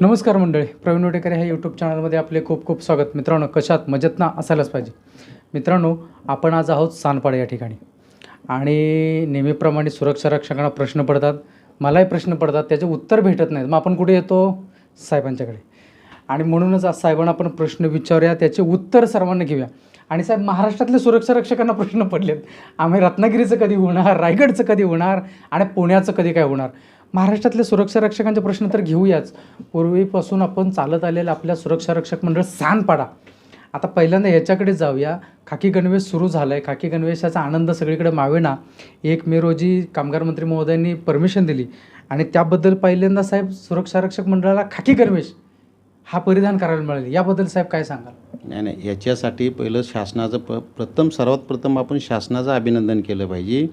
नमस्कार मंडळी प्रवीण वडेकर ह्या यूट्यूब चॅनलमध्ये आपले खूप खूप स्वागत. मित्रांनो कशात मजेत ना असायलाच पाहिजे. मित्रांनो आपण आज आहोत सानपाडा या ठिकाणी. आणि नेहमीप्रमाणे सुरक्षा रक्षकांना प्रश्न पडतात. मलाही प्रश्न पडतात त्याचे उत्तर भेटत नाहीत. मग आपण कुठे येतो? साहेबांच्याकडे. आणि म्हणूनच आज साहेबांना आपण प्रश्न विचारूया त्याचे उत्तर सर्वांना घेऊया. आणि साहेब महाराष्ट्रातल्या सुरक्षा रक्षकांना प्रश्न पडलेत. आम्ही रत्नागिरीचं कधी होणार रायगडचं कधी होणार आणि पुण्याचं कधी काय होणार? महाराष्ट्रातल्या सुरक्षा रक्षकांचे प्रश्न तर घेऊयाच. पूर्वीपासून आपण चालत आलेलं आपल्या सुरक्षा रक्षक मंडळ सानपाडा आता पहिल्यांदा याच्याकडे जाऊया. खाकी गणवेश सुरू झाला आहे खाकी गणवेशाचा आनंद सगळीकडे मावेना. एक मे रोजी कामगार मंत्री महोदयांनी परमिशन दिली. आणि त्याबद्दल पहिल्यांदा साहेब सुरक्षा रक्षक मंडळाला खाकी गणवेश हा परिधान करायला मिळेल. याबद्दल साहेब काय सांगाल? नाही नाही. याच्यासाठी पहिलं शासनाचं प प्रथम सर्वात प्रथम आपण शासनाचं अभिनंदन केलं पाहिजे.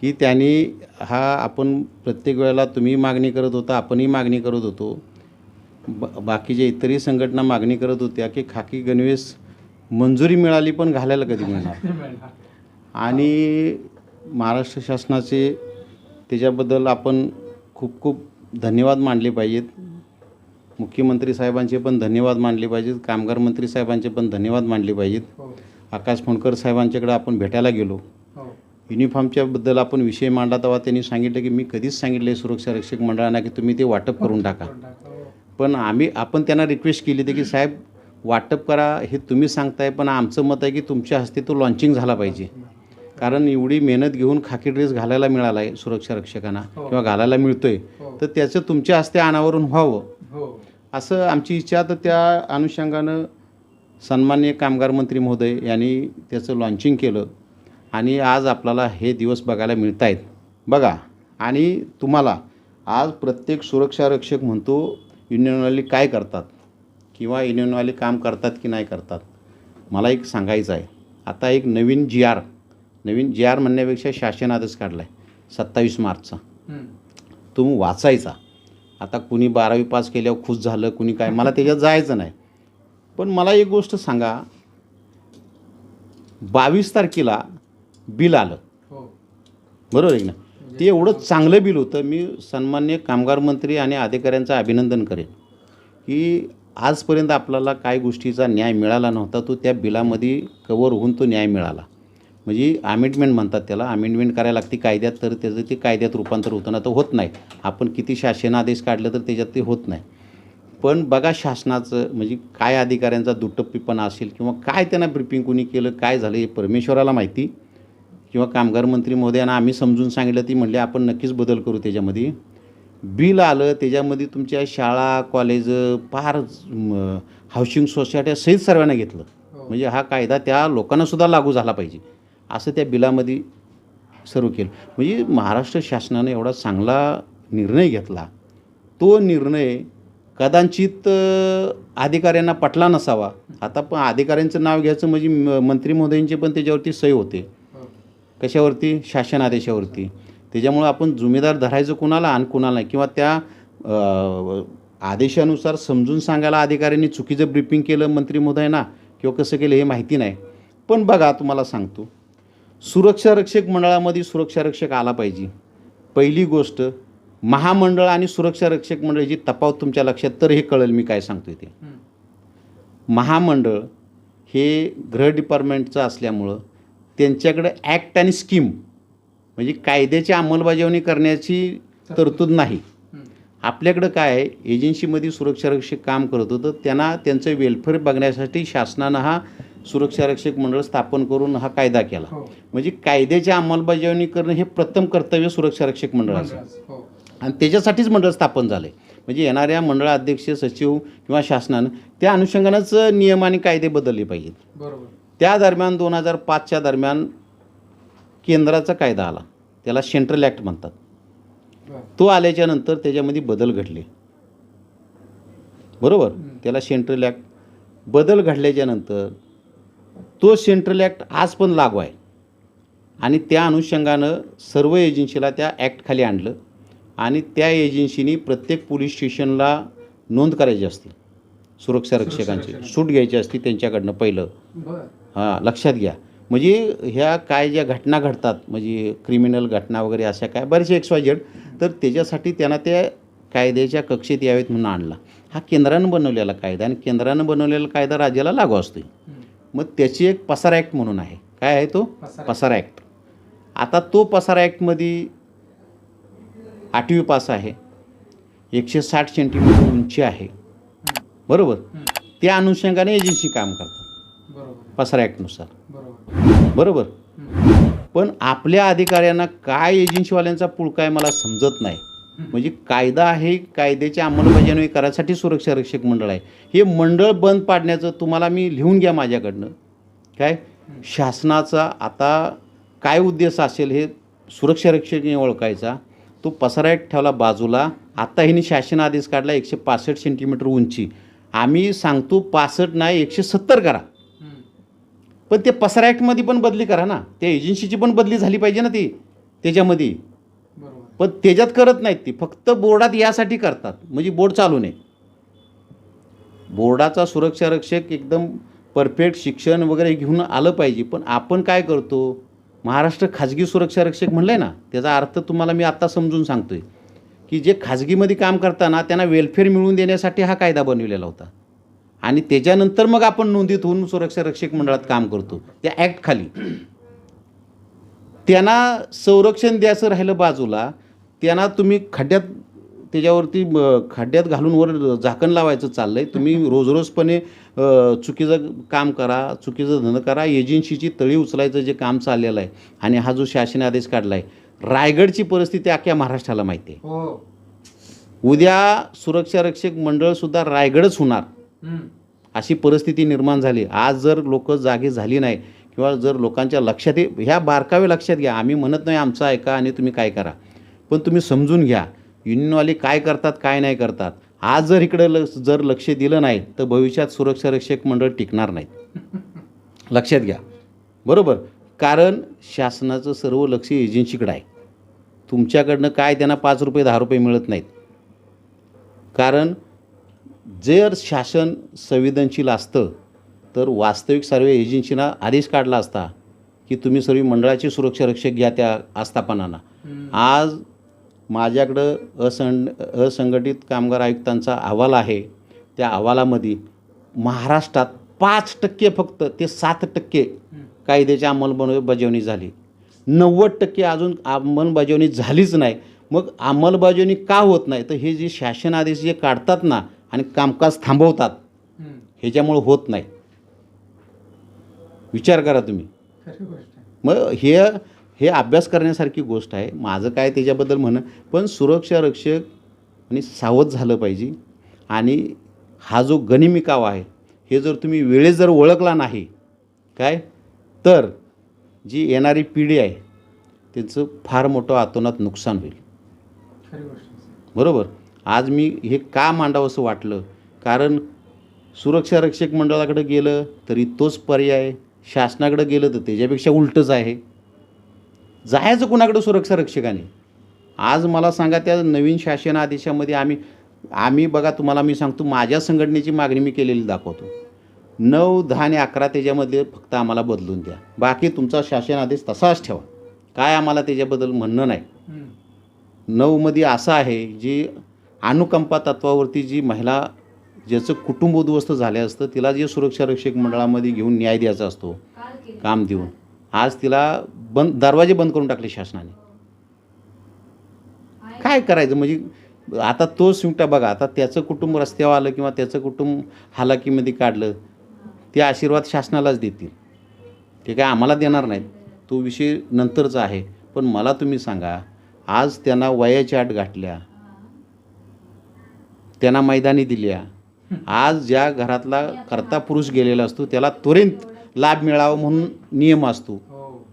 की त्यांनी हा आपण प्रत्येक वेळेला तुम्ही मागणी करत होता आपणही मागणी करत होतो. ब बाकीच्या इतरही संघटना मागणी करत होत्या की खाकी गणवेश मंजुरी मिळाली पण घालायला कधी मिळणार. आणि महाराष्ट्र शासनाचे त्याच्याबद्दल आपण खूप खूप धन्यवाद मानले पाहिजेत. मुख्यमंत्री साहेबांचे पण धन्यवाद मानले पाहिजेत. कामगार मंत्री साहेबांचे पण धन्यवाद मानले पाहिजेत. हो. आकाश फोंडकर साहेबांच्याकडे आपण भेटायला गेलो. युनिफॉर्मच्याबद्दल आपण विषय मांडला तेव्हा त्यांनी सांगितलं की मी कधीच सांगितलं आहे सुरक्षा रक्षक मंडळांना की तुम्ही ते वाटप करून टाका. पण आम्ही आपण त्यांना रिक्वेस्ट केली होती की साहेब वाटप करा हे तुम्ही सांगताय पण आमचं मत आहे की तुमच्या हस्ते तो लॉन्चिंग झाला पाहिजे. कारण एवढी मेहनत घेऊन खाकी ड्रेस घालायला मिळाला आहे सुरक्षा रक्षकांना किंवा घालायला मिळतोय. तर त्याचं तुमच्या हस्ते अनावरण व्हावं. हो. असं आमची इच्छा तर त्या अनुषंगानं सन्माननीय कामगार मंत्री महोदय यांनी त्याचं लॉन्चिंग केलं. आणि आज आपल्याला हे दिवस बघायला मिळत आहेत बघा आणि तुम्हाला आज प्रत्येक सुरक्षा रक्षक म्हणतो युनियनवाले काय करतात किंवा युनियनवाले काम करतात की नाही करतात? मला एक सांगायचं आहे. आता एक नवीन जी आर नवीन जी आर म्हणण्यापेक्षा शासन आदेश काढला आहे सत्तावीस मार्चचा. तुम्ही वाचायचा. आता कुणी बारावी पास केल्यावर खुश झालं कुणी काय मला त्याच्यात जायचं नाही. पण मला एक गोष्ट सांगा बावीस तारखेला बिल आलं. हो. बरोबर आहे ना ते एवढं चांगलं बिल होतं मी सन्मान्य कामगार मंत्री आणि अधिकाऱ्यांचं अभिनंदन करेन की आजपर्यंत आपल्याला काय गोष्टीचा न्याय मिळाला नव्हता तो त्या बिलामध्ये कवर होऊन तो न्याय मिळाला. म्हणजे अमेंडमेंट म्हणतात त्याला अमेंडमेंट करायला लागते कायद्यात तर त्याचं ते कायद्यात रूपांतर होतं ना तर होत नाही. आपण किती शासन आदेश काढलं तर त्याच्यात ते होत नाही. पण बघा शासनाचं म्हणजे काय अधिकाऱ्यांचा दुटप्पीपणा असेल किंवा काय त्यांना ब्रिफिंग कोणी केलं काय झालं हे परमेश्वराला माहिती. किंवा कामगार मंत्री महोदयांना आम्ही समजून सांगितलं ती म्हणले आपण नक्कीच बदल करू त्याच्यामध्ये. बिल आलं त्याच्यामध्ये तुमच्या शाळा कॉलेज फार हाऊसिंग सोसायट्या सहित सर्वांना घेतलं. म्हणजे हा कायदा त्या लोकांनासुद्धा लागू झाला पाहिजे. असं त्या बिलामध्ये सर्व केलं. म्हणजे महाराष्ट्र शासनाने एवढा चांगला निर्णय घेतला. तो निर्णय कदाचित अधिकाऱ्यांना पटला नसावा. आता पण अधिकाऱ्यांचं नाव घ्यायचं म्हणजे म- मंत्री महोदयांचे पण त्याच्यावरती सही होते. कशावरती? शासन आदेशावरती त्याच्यामुळं आपण जुमेदार धरायचं कुणाला आणि कुणाला नाही. किंवा त्या आदेशानुसार समजून सांगायला अधिकाऱ्यांनी चुकीचं ब्रिफिंग केलं मंत्री महोदयांना किंवा कसं केलं हे माहिती नाही. पण बघा तुम्हाला सांगतो. सुरक्षा रक्षक मंडळामध्ये सुरक्षा रक्षक आला पाहिजे. पहिली गोष्ट महामंडळ आणि सुरक्षा रक्षक मंडळाची तफावत तुमच्या लक्षात तर हे कळेल मी काय सांगतोय ते. महामंडळ हे गृह डिपार्टमेंटचं असल्यामुळं त्यांच्याकडे ॲक्ट आणि स्कीम म्हणजे कायद्याची अंमलबजावणी करण्याची तरतूद नाही. आपल्याकडं काय एजन्सीमध्ये सुरक्षा रक्षक काम करत होतं त्यांना त्यांचं वेलफेअर बघण्यासाठी शासनानं हा सुरक्षा रक्षक मंडळ स्थापन करून हा कायदा केला. हो. म्हणजे कायद्याची अंमलबजावणी करणं हे प्रथम कर्तव्य सुरक्षा रक्षक मंडळाचं. हो. आणि त्याच्यासाठीच मंडळ स्थापन झालं आहे म्हणजे येणाऱ्या मंडळ अध्यक्ष सचिव किंवा शासनानं त्या अनुषंगानंच नियम आणि कायदे बदलले पाहिजेत. बरोबर. त्या दरम्यान दोन हजार पाचच्या दरम्यान केंद्राचा कायदा आला. त्याला सेंट्रल ॲक्ट म्हणतात. तो आल्याच्यानंतर त्याच्यामध्ये बदल घडले. बरोबर? त्याला सेंट्रल ॲक्ट बदल घडल्याच्या नंतर तो सेंट्रल ॲक्ट आज पण लागू आहे. आणि त्या अनुषंगानं सर्व एजन्सीला त्या ॲक्टखाली आणलं. आणि त्या एजन्सीनी प्रत्येक पोलीस स्टेशनला नोंद करायची असते. सुरक्षा रक्षकांची. सूट घ्यायची असते त्यांच्याकडनं पहिलं. हां लक्षात घ्या. म्हणजे ह्या काय ज्या घटना घडतात म्हणजे क्रिमिनल घटना वगैरे अशा काय बरेचसे एक्स वाय झेड तर त्याच्यासाठी त्यांना ते कायद्याच्या कक्षेत यावेत म्हणून आणला. हा केंद्रानं बनवलेला कायदा आणि केंद्रानं बनवलेला कायदा राज्याला लागू असतो मग त्याची एक पसार ॲक्ट म्हणून आहे. काय आहे तो? पसार ॲक्ट आता तो पसार ॲक्टमध्ये आठवी पास आहे. एकशे साठ सेंटीमीटर उंची आहे. बरोबर? त्या अनुषंगाने एजन्सी काम करतात. पसार ॲक्टनुसार बरोबर. बरोबर. पण आपल्या अधिकाऱ्यांना काय एजन्सीवाल्यांचा पुळका आहे मला समजत नाही. म्हणजे कायदा आहे कायद्याची अंमलबजावणी करायसाठी सुरक्षा रक्षक मंडळ आहे. हे मंडळ बंद पाडण्याचं तुम्हाला मी लिहून घ्या माझ्याकडनं. काय? शासनाचा आता काय उद्देश असेल हे सुरक्षा रक्षकने ओळखायचा. तो पसारा एक ठेवला बाजूला. आता हिने शासन आदेश काढला एकशे पासष्ट सेंटीमीटर उंची. आम्ही सांगतो पासष्ट नाही एकशे सत्तर करा. पण ते पसारा ॲक्टमध्ये पण बदली करा ना. त्या एजन्सीची पण बदली झाली पाहिजे ना ती त्याच्यामध्ये. पण त्याच्यात करत नाहीत ती. फक्त बोर्डात यासाठी करतात. म्हणजे बोर्ड चालू नये बोर्डाचा सुरक्षा रक्षक एकदम परफेक्ट शिक्षण वगैरे घेऊन आलं पाहिजे. पण आपण काय करतो? महाराष्ट्र खाजगी सुरक्षा रक्षक म्हणलं आहे ना त्याचा अर्थ तुम्हाला मी आत्ता समजून सांगतो आहे की जे खाजगीमध्ये काम करताना त्यांना वेलफेअर मिळवून देण्यासाठी हा कायदा बनवलेला होता. आणि त्याच्यानंतर मग आपण नोंदीत होऊन सुरक्षा रक्षक मंडळात काम करतो. त्या ॲक्ट खाली. त्यांना संरक्षण द्यायचं राहिलं बाजूला त्यांना तुम्ही खड्ड्यात त्याच्यावरती खड्ड्यात घालून वर झाकण लावायचं चाललं आहे तुम्ही रोज रोजपणे चुकीचं काम करा चुकीचं धंदा करा एजन्सीची तळी उचलायचं जे काम चाललेलं आहे. आणि हा जो शासन आदेश काढला आहे रायगडची परिस्थिती अख्ख्या महाराष्ट्राला माहिती आहे. हो. उद्या सुरक्षा रक्षक मंडळसुद्धा रायगडच होणार. अशी परिस्थिती निर्माण झाली. आज जर लोक जागी झाली नाही किंवा जर लोकांच्या लक्षात ह्या बारकावे लक्षात घ्या. आम्ही म्हणत नाही आमचं ऐका आणि तुम्ही काय करा. पण तुम्ही समजून घ्या. युनियनवाले काय करतात काय नाही करतात. आज जर इकडे ल जर लक्ष दिलं नाही तर भविष्यात सुरक्षा रक्षक मंडळ टिकणार नाहीत. लक्षात घ्या. बरोबर? कारण शासनाचं सर्व लक्ष एजन्सीकडे आहे. तुमच्याकडनं काय त्यांना पाच रुपये दहा रुपये मिळत नाहीत. कारण जर शासन संवेदनशील असतं तर वास्तविक सर्व एजन्सीना आदेश काढला असता की तुम्ही सर्व मंडळाची सुरक्षा रक्षक घ्या त्या आस्थापनांना. आज माझ्याकडं असं असंघटित कामगार आयुक्तांचा अहवाल आहे त्या अहवालामध्ये महाराष्ट्रात पाच टक्के फक्त ते सात टक्के कायद्याची अंमलबजावणी झाली. नव्वद टक्के अजून अंमलबजावणी झालीच नाही. मग अंमलबजावणी का होत नाही? तर हे जे शासन आदेश जे काढतात ना आणि कामकाज थांबवतात. ह्याच्यामुळं होत नाही. विचार करा तुम्ही. मग हे हे अभ्यास करण्यासारखी गोष्ट आहे. माझं काय त्याच्याबद्दल म्हणणं पण सुरक्षा रक्षक आणि सावध झालं पाहिजे. आणि हा जो गनिमिकाव आहे हे जर तुम्ही वेळेत जर ओळखला नाही काय? तर जी येणारी पिढी आहे त्यांचं फार मोठं आतोनात नुकसान होईल. बरोबर? आज मी हे का मांडावंसं वाटलं? कारण सुरक्षा रक्षक मंडळाकडे गेलं तरी तोच पर्याय शासनाकडे गेलं तर त्याच्यापेक्षा उलटंच आहे. जायचं कुणाकडं सुरक्षा रक्षकाने आज मला सांगा त्या नवीन शासन आदेशामध्ये आम्ही आम्ही बघा तुम्हाला मी सांगतो माझ्या संघटनेची मागणी मी केलेली दाखवतो. नऊ दहा आणि अकरा त्याच्यामध्ये फक्त आम्हाला बदलून द्या. बाकी तुमचा शासन आदेश तसाच ठेवा. काय आम्हाला त्याच्याबद्दल म्हणणं नाही. नऊमध्ये असं आहे जी अनुकंपा तत्वावरती जी महिला ज्याचं कुटुंब उद्ध्वस्त झाले असतं तिला जे सुरक्षा रक्षक मंडळामध्ये घेऊन न्याय द्यायचा असतो काम देऊन आज तिला बंद दरवाजे बंद करून टाकले शासनाने. काय करायचं? म्हणजे आता तो शिमटा बघा आता त्याचं कुटुंब रस्त्यावर आलं किंवा त्याचं कुटुंब हालाकीमध्ये काढलं ते आशीर्वाद शासनालाच देतील. ते काय आम्हाला देणार नाहीत. तो विषय नंतरचा आहे. पण मला तुम्ही सांगा आज त्यांना वयाच्या आठ गाठल्या त्यांना मैदानी दिल्या. आज ज्या घरातला करता पुरुष गेलेला असतो त्याला त्वरित लाभ मिळावा म्हणून नियम असतो. हो.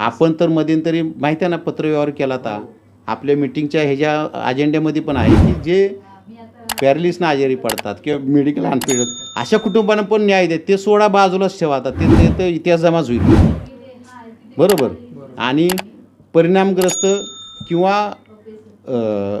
आपण तर मध्यंतरी माहिती आहे ना पत्रव्यवहार केला होता आपल्या मिटिंगच्या ह्याच्या अजेंड्यामध्ये पण आहे की जे पॅरलिसना आजारी पडतात किंवा मेडिकल अनफिट अशा कुटुंबांना पण न्याय देत ते सोडा बाजूलाच ठेवा आता. ते ते तर इतिहास जमाच होईल. बरोबर? आणि परिणामग्रस्त किंवा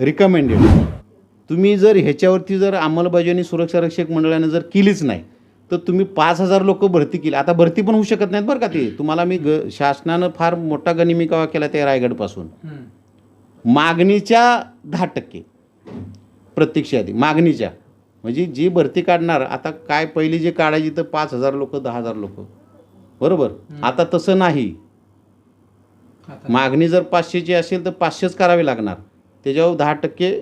रिकमेंडेड तुम्ही जर ह्याच्यावरती जर अंमलबजावणी सुरक्षा रक्षक मंडळाने जर केलीच नाही तर तुम्ही पाच हजार लोक भरती केली. आता भरती पण होऊ शकत नाहीत बरं का ते. तुम्हाला मी ग शासनानं फार मोठा गनिमिकावा केला त्या रायगडपासून. मागणीच्या दहा टक्के. प्रत्यक्ष यादी मागणीच्या. म्हणजे जी भरती काढणार आता काय पहिली जे काढायची तर पाच हजार लोक दहा हजार लोक. बरोबर? आता तसं नाही. मागणी जर पाचशेची असेल तर पाचशेच करावी लागणार. त्याच्यावर दहा टक्के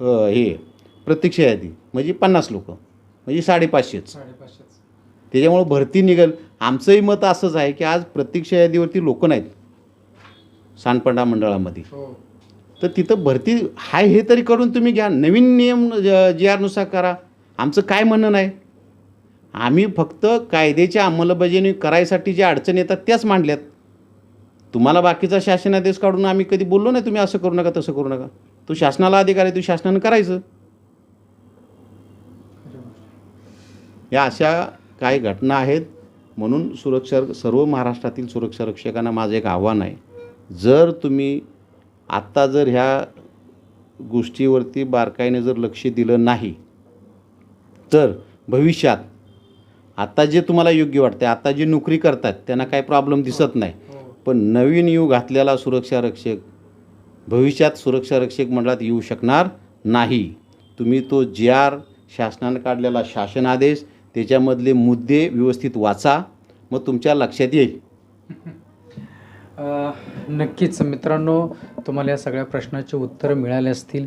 हे प्रत्यक्ष यादी. म्हणजे पन्नास लोक. म्हणजे साडेपाचशेच. त्याच्यामुळं भरती निघेल. आमचंही मत असंच आहे की आज प्रत्यक्ष यादीवरती लोक नाहीत. सांडपंडा मंडळामध्ये. हो. तर तिथं भरती हाय हे तरी करून तुम्ही घ्या. नवीन नियम जी आरनुसार करा. आमचं काय म्हणणं नाही. आम्ही फक्त कायद्याची अंमलबजावणी करायसाठी ज्या अडचणी येतात त्याच मांडल्यात. तुम्हाला बाकीचा शासनादेश काढून आम्ही कधी बोललो नाही तुम्ही असं करू नका तसं करू नका. तो शासनाला अधिकार आहे तो शासनानं करायचं. या अशा काही घटना आहेत म्हणून सुरक्षा सर्व महाराष्ट्रातील सुरक्षा रक्षकांना माझं एक आव्हान आहे. जर तुम्ही आत्ता जर ह्या गोष्टीवरती बारकाईने जर लक्ष दिलं नाही तर भविष्यात आता जे तुम्हाला योग्य वाटते आता जे नोकरी करतात त्यांना काही प्रॉब्लेम दिसत नाही. हो. पण नवीन युग घातलेला सुरक्षा रक्षक भविष्यात सुरक्षा रक्षक मंडळात येऊ शकणार नाही. तुम्ही तो जे आर शासनानं काढलेला शासन आदेश त्याच्यामधले मुद्दे व्यवस्थित वाचा मग तुमच्या लक्षात येईल. नक्कीच मित्रांनो तुम्हाला या सगळ्या प्रश्नाची उत्तरं मिळाली असतील.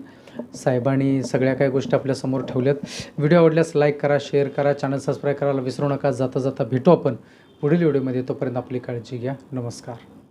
साहेबांनी सगळ्या काही गोष्टी आपल्यासमोर ठेवल्यात. व्हिडिओ आवडल्यास लाईक करा शेअर करा चॅनल सबस्क्राईब करायला विसरू नका. जाता जाता भेटू आपण पुढील व्हिडिओमध्ये. तोपर्यंत आपली काळजी घ्या. नमस्कार.